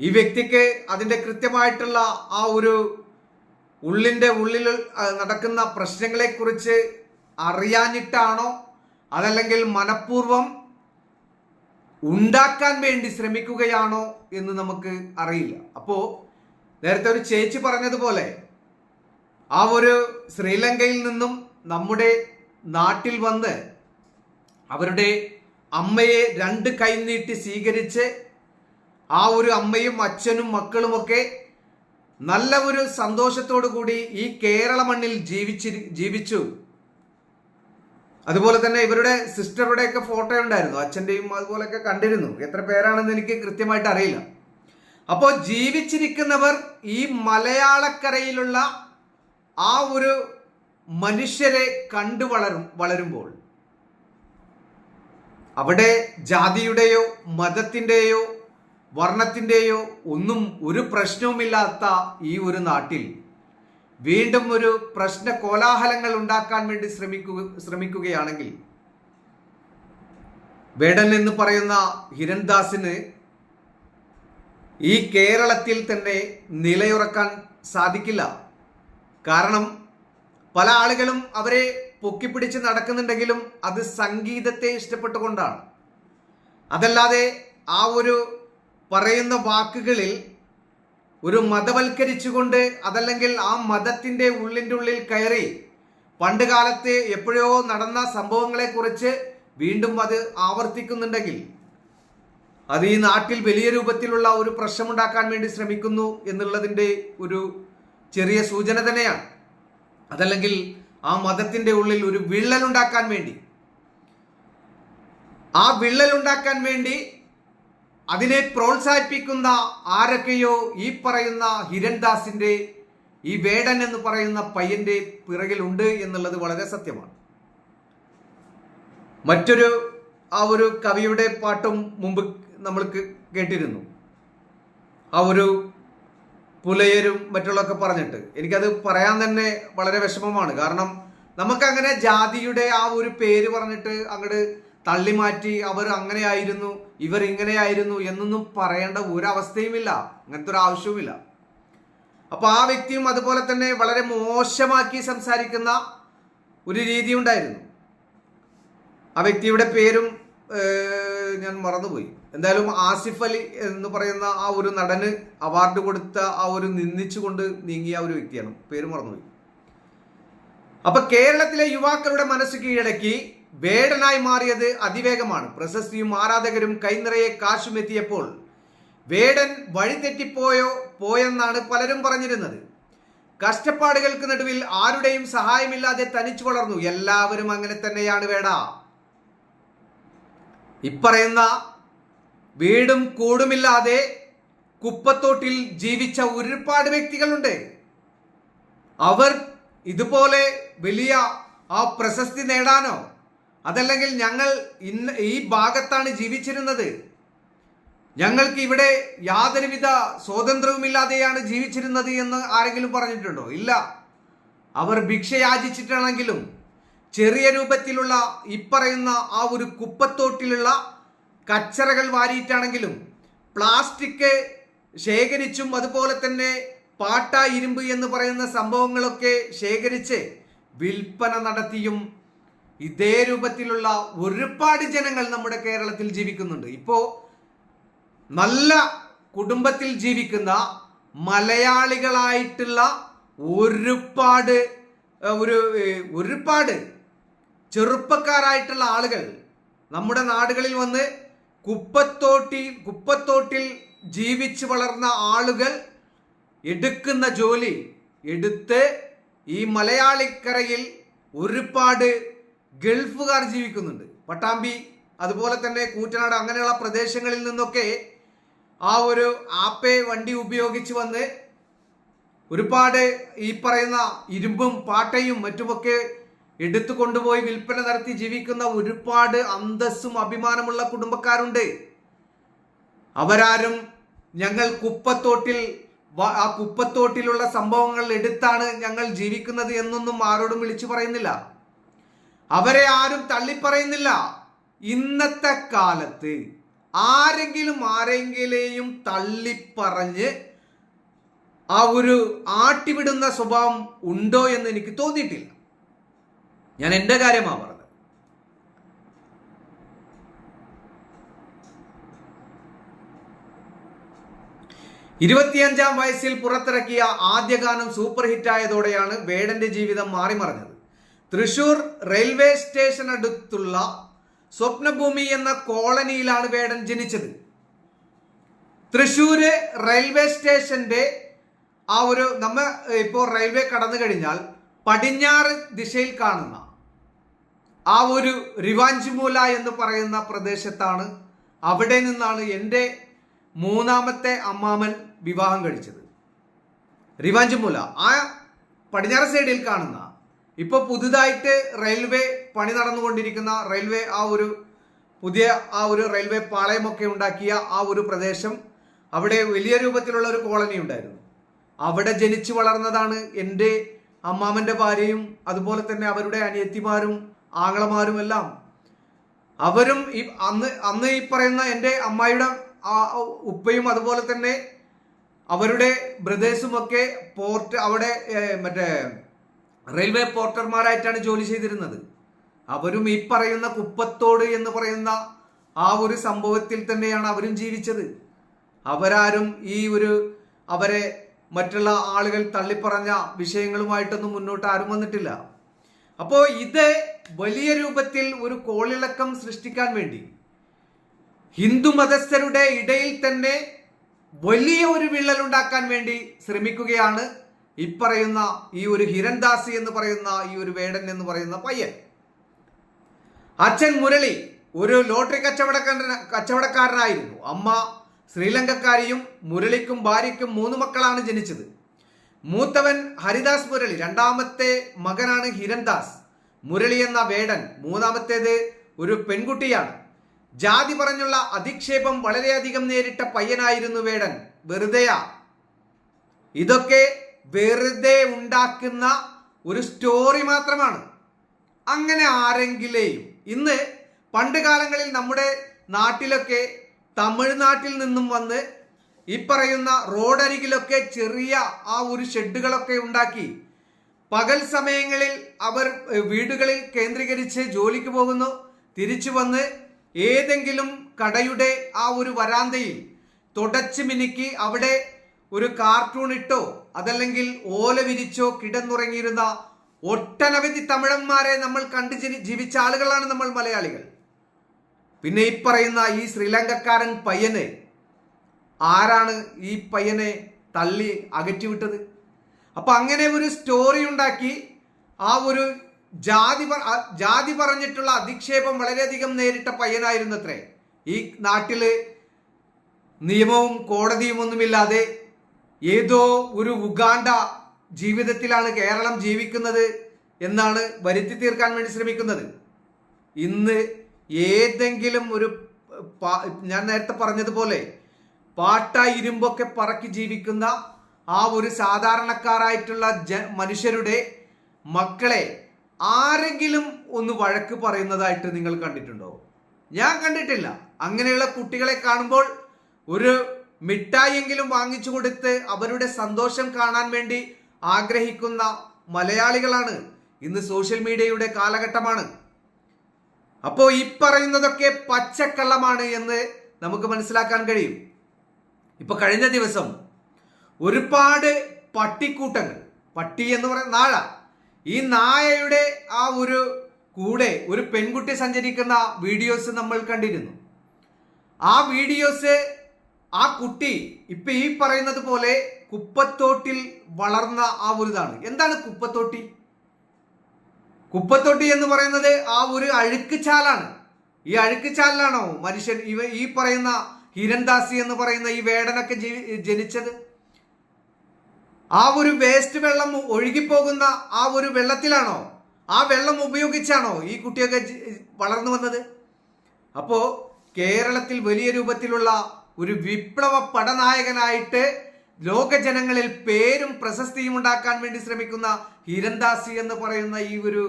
ഈ വ്യക്തിക്ക് അതിന്റെ കൃത്യമായിട്ടുള്ള ആ ഒരു ഉള്ളിന്റെ ഉള്ളിൽ നടക്കുന്ന പ്രശ്നങ്ങളെക്കുറിച്ച് അറിയാനിട്ടാണോ അതല്ലെങ്കിൽ മനഃപൂർവം ഉണ്ടാക്കാൻ വേണ്ടി ശ്രമിക്കുകയാണോ എന്ന് നമുക്ക് അറിയില്ല. അപ്പോൾ നേരത്തെ ഒരു ചേച്ചി പറഞ്ഞതുപോലെ ആ ഒരു ശ്രീലങ്കയിൽ നിന്നും നമ്മുടെ നാട്ടിൽ വന്ന് അവരുടെ അമ്മയെ രണ്ട് കൈ നീട്ടി സ്വീകരിച്ച് ആ ഒരു അമ്മയും അച്ഛനും മക്കളുമൊക്കെ നല്ല ഒരു സന്തോഷത്തോടു കൂടി ഈ കേരള മണ്ണിൽ ജീവിച്ചി ജീവിച്ചു. അതുപോലെ തന്നെ ഇവരുടെ സിസ്റ്ററുടെ ഒക്കെ ഫോട്ടോ ഉണ്ടായിരുന്നു. അച്ഛന്റെയും അതുപോലെയൊക്കെ കണ്ടിരുന്നു. എത്ര പേരാണെന്ന് എനിക്ക് കൃത്യമായിട്ട് അറിയില്ല. അപ്പോൾ ജീവിച്ചിരിക്കുന്നവർ ഈ മലയാളക്കരയിലുള്ള ആ ഒരു മനുഷ്യരെ കണ്ടു വളരും വളരുമ്പോൾ അവിടെ ജാതിയുടെയോ മതത്തിന്റെയോ വർണത്തിന്റെയോ ഒന്നും ഒരു പ്രശ്നവുമില്ലാത്ത ഈ ഒരു നാട്ടിൽ വീണ്ടും ഒരു പ്രശ്ന കോലാഹലങ്ങൾ ഉണ്ടാക്കാൻ വേണ്ടി ശ്രമിക്കുക ശ്രമിക്കുകയാണെങ്കിൽ വേടൻ എന്ന് പറയുന്ന ഹിരൺദാസിന് ഈ കേരളത്തിൽ തന്നെ നിലയുറക്കാൻ സാധിക്കില്ല. കാരണം പല ആളുകളും അവരെ പൊക്കിപ്പിടിച്ച് നടക്കുന്നുണ്ടെങ്കിലും അത് സംഗീതത്തെ ഇഷ്ടപ്പെട്ടുകൊണ്ടാണ്. അതല്ലാതെ ആ ഒരു പറയുന്ന വാക്കുകളിൽ ഒരു മതവൽക്കരിച്ചുകൊണ്ട് അതല്ലെങ്കിൽ ആ മതത്തിന്റെ ഉള്ളിന്റെ ഉള്ളിൽ കയറി പണ്ട് കാലത്ത് എപ്പോഴോ നടന്ന സംഭവങ്ങളെക്കുറിച്ച് വീണ്ടും അത് ആവർത്തിക്കുന്നുണ്ടെങ്കിൽ അത് ഈ നാട്ടിൽ വലിയ രൂപത്തിലുള്ള ഒരു പ്രശ്നമുണ്ടാക്കാൻ വേണ്ടി ശ്രമിക്കുന്നു എന്നുള്ളതിന്റെ ഒരു ചെറിയ സൂചന തന്നെയാണ്. അതല്ലെങ്കിൽ ആ മതത്തിന്റെ ഉള്ളിൽ ഒരു വിള്ളൽ ഉണ്ടാക്കാൻ വേണ്ടി. ആ വിള്ളൽ ഉണ്ടാക്കാൻ വേണ്ടി അതിനെ പ്രോത്സാഹിപ്പിക്കുന്ന ആരൊക്കെയോ ഈ പറയുന്ന ഹിരൺദാസിന്റെ ഈ വേടൻ എന്ന് പറയുന്ന പയ്യന്റെ പിറകിലുണ്ട് എന്നുള്ളത് വളരെ സത്യമാണ്. മറ്റൊരു ആ ഒരു കവിയുടെ പാട്ടും മുമ്പ് നമ്മൾ കേട്ടിരുന്നു. ആ ഒരു പുലയരും മറ്റുള്ളതൊക്കെ പറഞ്ഞിട്ട്. എനിക്കത് പറയാൻ തന്നെ വളരെ വിഷമമാണ്. കാരണം നമുക്കങ്ങനെ ജാതിയുടെ ആ ഒരു പേര് പറഞ്ഞിട്ട് അങ്ങോട്ട് തള്ളി മാറ്റി അവർ അങ്ങനെയായിരുന്നു ഇവർ ഇങ്ങനെയായിരുന്നു എന്നൊന്നും പറയേണ്ട ഒരവസ്ഥയുമില്ല. അങ്ങനത്തെ ഒരു ആവശ്യവുമില്ല. അപ്പൊ ആ വ്യക്തിയും അതുപോലെ തന്നെ വളരെ മോശമാക്കി സംസാരിക്കുന്ന ഒരു രീതി ഉണ്ടായിരുന്നു. ആ വ്യക്തിയുടെ പേരും ഞാൻ മറന്നുപോയി. എന്തായാലും ആസിഫ് അലി എന്ന് പറയുന്ന ആ ഒരു നടന് അവാർഡ് കൊടുത്ത ആ ഒരു നിന്ദിച്ചുകൊണ്ട് നീങ്ങിയ ഒരു വ്യക്തിയാണ്. പേര് മറന്നുപോയി. അപ്പൊ കേരളത്തിലെ യുവാക്കളുടെ മനസ്സ് കീഴടക്കി വേടനായി മാറിയത് അതിവേഗമാണ്. പ്രശസ്തിയും ആരാധകരും കൈനിറയെ കാശും എത്തിയപ്പോൾ വേടൻ വഴിതെറ്റിപ്പോയോ പോയെന്നാണ് പലരും പറഞ്ഞിരുന്നത്. കഷ്ടപ്പാടുകൾക്ക് നടുവിൽ ആരുടെയും സഹായമില്ലാതെ തനിച്ചു വളർന്നു. എല്ലാവരും അങ്ങനെ തന്നെയാണ് വേട. ഇപ്പറയുന്ന വീടും കൂടുമില്ലാതെ കുപ്പത്തോട്ടിൽ ജീവിച്ച ഒരുപാട് വ്യക്തികളുണ്ട്. അവർ ഇതുപോലെ വലിയ ആ പ്രശസ്തി നേടാനോ അതല്ലെങ്കിൽ ഞങ്ങൾ ഇന്ന് ഈ ഭാഗത്താണ് ജീവിച്ചിരുന്നത്. ഞങ്ങൾക്ക് ഇവിടെ യാതൊരുവിധ സ്വാതന്ത്ര്യവുമില്ലാതെയാണ് ജീവിച്ചിരുന്നത് എന്ന് ആരെങ്കിലും പറഞ്ഞിട്ടുണ്ടോ? ഇല്ല. അവർ ഭിക്ഷ യാചിച്ചിട്ടാണെങ്കിലും ചെറിയ രൂപത്തിലുള്ള ഇപ്പറയുന്ന ആ ഒരു കുപ്പത്തോട്ടിലുള്ള കച്ചറകൾ വാരിയിട്ടാണെങ്കിലും പ്ലാസ്റ്റിക് ശേഖരിച്ചും അതുപോലെ തന്നെ പാട്ട ഇരുമ്പ് എന്ന് പറയുന്ന സംഭവങ്ങളൊക്കെ ശേഖരിച്ച് വിൽപ്പന നടത്തിയും ഇതേ രൂപത്തിലുള്ള ഒരുപാട് ജനങ്ങൾ നമ്മുടെ കേരളത്തിൽ ജീവിക്കുന്നുണ്ട്. ഇപ്പോ നല്ല കുടുംബത്തിൽ ജീവിക്കുന്ന മലയാളികളായിട്ടുള്ള ഒരുപാട് ഒരു ഒരുപാട് ചെറുപ്പക്കാരായിട്ടുള്ള ആളുകൾ നമ്മുടെ നാടുകളിൽ വന്ന് കുപ്പത്തോട്ടി കുപ്പത്തോട്ടിൽ ജീവിച്ചു വളർന്ന ആളുകൾ എടുക്കുന്ന ജോലി എടുത്ത് ഈ മലയാളിക്കരയിൽ ഒരുപാട് ഗൾഫുകാർ ജീവിക്കുന്നുണ്ട്. പട്ടാമ്പി അതുപോലെ തന്നെ കൂറ്റനാട് അങ്ങനെയുള്ള പ്രദേശങ്ങളിൽ നിന്നൊക്കെ ആ ഒരു ആപ്പേ വണ്ടി ഉപയോഗിച്ച് വന്ന് ഒരുപാട് ഈ പറയുന്ന ഇരുമ്പും പാട്ടയും മറ്റുമൊക്കെ എടുത്തു കൊണ്ടുപോയി വിൽപ്പന നടത്തി ജീവിക്കുന്ന ഒരുപാട് അന്തസ്സും അഭിമാനമുള്ള കുടുംബക്കാരുണ്ട്. അവരാരും ഞങ്ങൾ കുപ്പത്തോട്ടിൽ ആ കുപ്പത്തോട്ടിലുള്ള സംഭവങ്ങൾ എടുത്താണ് ഞങ്ങൾ ജീവിക്കുന്നത് എന്നൊന്നും ആരോടും വിളിച്ചു പറയുന്നില്ല. അവരെ ആരും തള്ളിപ്പറയുന്നില്ല. ഇന്നത്തെ കാലത്ത് ആരെങ്കിലും ആരെങ്കിലെയും തള്ളിപ്പറഞ്ഞ് ആ ഒരു ആട്ടിവിടുന്ന സ്വഭാവം ഉണ്ടോ എന്ന് എനിക്ക് തോന്നിയിട്ടില്ല. ഞാൻ എന്റെ കാര്യമാണ് പറഞ്ഞത്. ഇരുപത്തിയഞ്ചാം വയസ്സിൽ പുറത്തിറക്കിയ ആദ്യ ഗാനം സൂപ്പർ ഹിറ്റ് ആയതോടെയാണ് വേടന്റെ ജീവിതം മാറിമറിഞ്ഞത്. തൃശൂർ റെയിൽവേ സ്റ്റേഷൻ അടുത്തുള്ള സ്വപ്നഭൂമി എന്ന കോളനിയിലാണ് വേടൻ ജനിച്ചത്. തൃശ്ശൂര് റെയിൽവേ സ്റ്റേഷന്റെ ആ ഒരു നമ്മ ഇപ്പോൾ റെയിൽവേ കടന്നു കഴിഞ്ഞാൽ പടിഞ്ഞാറ് ദിശയിൽ കാണുന്ന ആ ഒരു റിവാഞ്ചിമൂല എന്ന് പറയുന്ന പ്രദേശത്താണ് അവിടെ നിന്നാണ് എന്റെ മൂന്നാമത്തെ അമ്മാമൻ വിവാഹം കഴിച്ചത്. റിവാഞ്ചിമൂല ആ പടിഞ്ഞാറ് സൈഡിൽ കാണുന്ന ഇപ്പൊ പുതുതായിട്ട് റെയിൽവേ പണി നടന്നുകൊണ്ടിരിക്കുന്ന റെയിൽവേ ആ ഒരു പുതിയ ആ ഒരു റെയിൽവേ പാളയമൊക്കെ ഉണ്ടാക്കിയ ആ ഒരു പ്രദേശം അവിടെ വലിയ രൂപത്തിലുള്ള ഒരു കോളനി ഉണ്ടായിരുന്നു. അവിടെ ജനിച്ചു വളർന്നതാണ് എന്റെ അമ്മാമന്റെ ഭാര്യയും അതുപോലെ തന്നെ അവരുടെ അനിയത്തിമാരും ആങ്ങളമാരും എല്ലാം. അവരും ഈ അന്ന് അന്ന് ഈ പറയുന്ന എന്റെ അമ്മായിയുടെ ഉപ്പയും അതുപോലെ തന്നെ അവരുടെ ബ്രദേഴ്സും ഒക്കെ പോർട്ട് അവിടെ മറ്റേ റെയിൽവേ പോർട്ടർമാരായിട്ടാണ് ജോലി ചെയ്തിരുന്നത്. അവരും ഈ പറയുന്ന കുപ്പത്തോട് എന്ന് പറയുന്ന ആ ഒരു സംഭവത്തിൽ തന്നെയാണ് അവരും ജീവിച്ചത്. അവരാരും ഈ ഒരു അവരെ മറ്റുള്ള ആളുകൾ തള്ളിപ്പറഞ്ഞ വിഷയങ്ങളുമായിട്ടൊന്നും മുന്നോട്ട് ആരും വന്നിട്ടില്ല. അപ്പോൾ ഇത് വലിയ രൂപത്തിൽ ഒരു കോളിളക്കം സൃഷ്ടിക്കാൻ വേണ്ടി ഹിന്ദു മതസ്ഥരുടെ ഇടയിൽ തന്നെ വലിയ ഒരു വിള്ളൽ ഉണ്ടാക്കാൻ വേണ്ടി ശ്രമിക്കുകയാണ് ഇപ്പറയുന്ന ഈ ഒരു ഹിരൺദാസി എന്ന് പറയുന്ന ഈ ഒരു വേടൻ എന്ന് പറയുന്ന പയ്യൻ. അച്ഛൻ മുരളി ഒരു ലോട്ടറി കച്ചവടക്കാരൻ കച്ചവടക്കാരനായിരുന്നു. അമ്മ ശ്രീലങ്കക്കാരിയും മുരളിക്കും ഭാര്യയ്ക്കും മൂന്ന് മക്കളാണ് ജനിച്ചത്. മൂത്തവൻ ഹരിദാസ് മുരളി രണ്ടാമത്തെ മകനാണ് ഹിരൺദാസ്. മുരളി എന്ന വേടൻ മൂന്നാമത്തേത് ഒരു പെൺകുട്ടിയാണ്. ജാതി പറഞ്ഞുള്ള അധിക്ഷേപം വളരെയധികം നേരിട്ട പയ്യനായിരുന്നു വേടൻ. വെറുതെയാ. ഇതൊക്കെ വെറുതെ ഉണ്ടാക്കുന്ന ഒരു സ്റ്റോറി മാത്രമാണ്. അങ്ങനെ ആരെങ്കിലെയും ഇന്ന് പണ്ട് കാലങ്ങളിൽ നമ്മുടെ നാട്ടിലൊക്കെ തമിഴ്നാട്ടിൽ നിന്നും വന്ന് ഈ പറയുന്ന റോഡരികിലൊക്കെ ചെറിയ ആ ഒരു ഷെഡുകളൊക്കെ ഉണ്ടാക്കി പകൽ സമയങ്ങളിൽ അവർ വീടുകളിൽ കേന്ദ്രീകരിച്ച് ജോലിക്ക് പോകുന്നു. തിരിച്ചു വന്ന് ഏതെങ്കിലും കടയുടെ ആ ഒരു വരാന്തയിൽ തുടച്ച് മിനുക്കി അവിടെ ഒരു കാർട്ടൂൺ ഇട്ടോ അതല്ലെങ്കിൽ ഓല വിരിച്ചോ കിടന്നുറങ്ങിയിരുന്ന ഒട്ടനവധി തമിഴന്മാരെ നമ്മൾ കണ്ടു ജീവിച്ച ആളുകളാണ് നമ്മൾ മലയാളികൾ. പിന്നെ ഈ പറയുന്ന ഈ ശ്രീലങ്കക്കാരൻ പയ്യനെ ആരാണ് ഈ പയ്യനെ തള്ളി അകറ്റിവിട്ടത്? അപ്പൊ അങ്ങനെ ഒരു സ്റ്റോറി ഉണ്ടാക്കി ആ ഒരു ജാതി ജാതി പറഞ്ഞിട്ടുള്ള അധിക്ഷേപം വളരെയധികം നേരിട്ട പയ്യനായിരുന്നത്രേ. ഈ നാട്ടിൽ നിയമവും കോടതിയും ഒന്നുമില്ലാതെ ഏതോ ഒരു ഉഗാണ്ട ജീവിതത്തിലാണ് കേരളം ജീവിക്കുന്നത് എന്നാണ് വരുത്തി തീർക്കാൻ വേണ്ടി ശ്രമിക്കുന്നത്. ഇന്ന് ഏതെങ്കിലും ഒരു ഞാൻ നേരത്തെ പറഞ്ഞതുപോലെ പാട്ട ഇരുമ്പൊക്കെ പറക്കി ജീവിക്കുന്ന ആ ഒരു സാധാരണക്കാരായിട്ടുള്ള ജ മനുഷ്യരുടെ മക്കളെ ആരെങ്കിലും ഒന്ന് വഴക്ക് പറയുന്നതായിട്ട് നിങ്ങൾ കണ്ടിട്ടുണ്ടോ? ഞാൻ കണ്ടിട്ടില്ല. അങ്ങനെയുള്ള കുട്ടികളെ കാണുമ്പോൾ ഒരു മിഠായിയെങ്കിലും വാങ്ങിച്ചു കൊടുത്ത് അവരുടെ സന്തോഷം കാണാൻ വേണ്ടി ആഗ്രഹിക്കുന്ന മലയാളികളാണ് ഇന്ന് സോഷ്യൽ മീഡിയയുടെ കാലഘട്ടമാണ്. അപ്പോൾ ഈ പറയുന്നതൊക്കെ പച്ചക്കള്ളമാണ് എന്ന് നമുക്ക് മനസ്സിലാക്കാൻ കഴിയും. ഇപ്പൊ കഴിഞ്ഞ ദിവസം ഒരുപാട് പട്ടിക്കൂട്ടങ്ങൾ പട്ടി എന്ന് പറയുന്ന നാഴ ഈ നായയുടെ ആ ഒരു കൂടെ ഒരു പെൺകുട്ടി സഞ്ചരിക്കുന്ന വീഡിയോസ് നമ്മൾ കണ്ടിരുന്നു. ആ വീഡിയോസ് ആ കുട്ടി ഇപ്പൊ ഈ പറയുന്നത് പോലെ കുപ്പത്തോട്ടിൽ വളർന്ന ആ ഒരു ഇതാണ് എന്താണ് കുപ്പത്തോട്ടി? കുപ്പത്തൊട്ടി എന്ന് പറയുന്നത് ആ ഒരു അഴുക്ക് ചാലാണ് ഈ അഴുക്ക് ചാലിലാണോ മനുഷ്യൻ ഇവ ഈ പറയുന്ന ഹിരൺദാസി എന്ന് പറയുന്ന ഈ വേടനൊക്കെ ജനിച്ചത്? ആ ഒരു വേസ്റ്റ് വെള്ളം ഒഴുകിപ്പോകുന്ന ആ ഒരു വെള്ളത്തിലാണോ? ആ വെള്ളം ഉപയോഗിച്ചാണോ ഈ കുട്ടിയൊക്കെ വളർന്നു വന്നത്? അപ്പോ കേരളത്തിൽ വലിയ രൂപത്തിലുള്ള ഒരു വിപ്ലവ പടനായകനായിട്ട് ലോക ജനങ്ങളിൽ പേരും പ്രശസ്തിയും ഉണ്ടാക്കാൻ വേണ്ടി ശ്രമിക്കുന്ന ഹിരന്ദാസി എന്ന് പറയുന്ന ഈ ഒരു